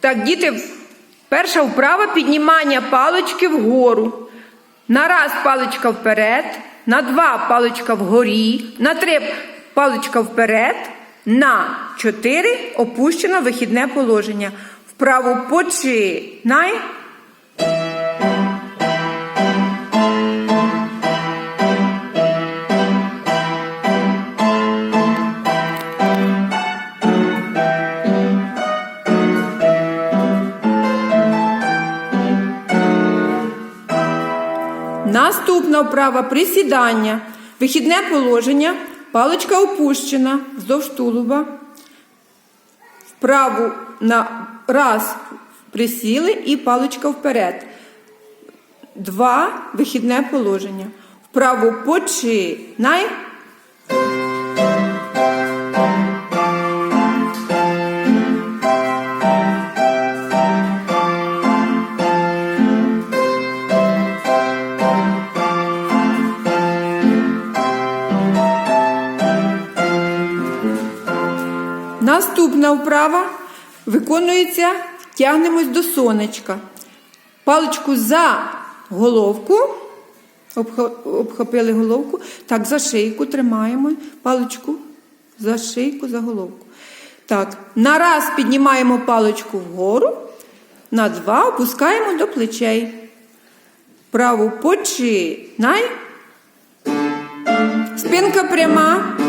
Так, діти, перша вправа піднімання палички вгору. На раз паличка вперед, на два паличка вгорі, на три паличка вперед, на чотири опущено вихідне положення. Вправо починай. Наступна вправа присідання. Вихідне положення. Паличка опущена вздовж тулуба. Вправу на раз присіли і паличка вперед. Два вихідне положення. Вправо починай. Наступна вправа виконується, тягнемось до сонечка. Паличку за головку, обхопили головку, так, за шийку тримаємо паличку за шийку, за головку. Так, на раз піднімаємо паличку вгору, на два опускаємо до плечей. Праву починай. Спинка пряма.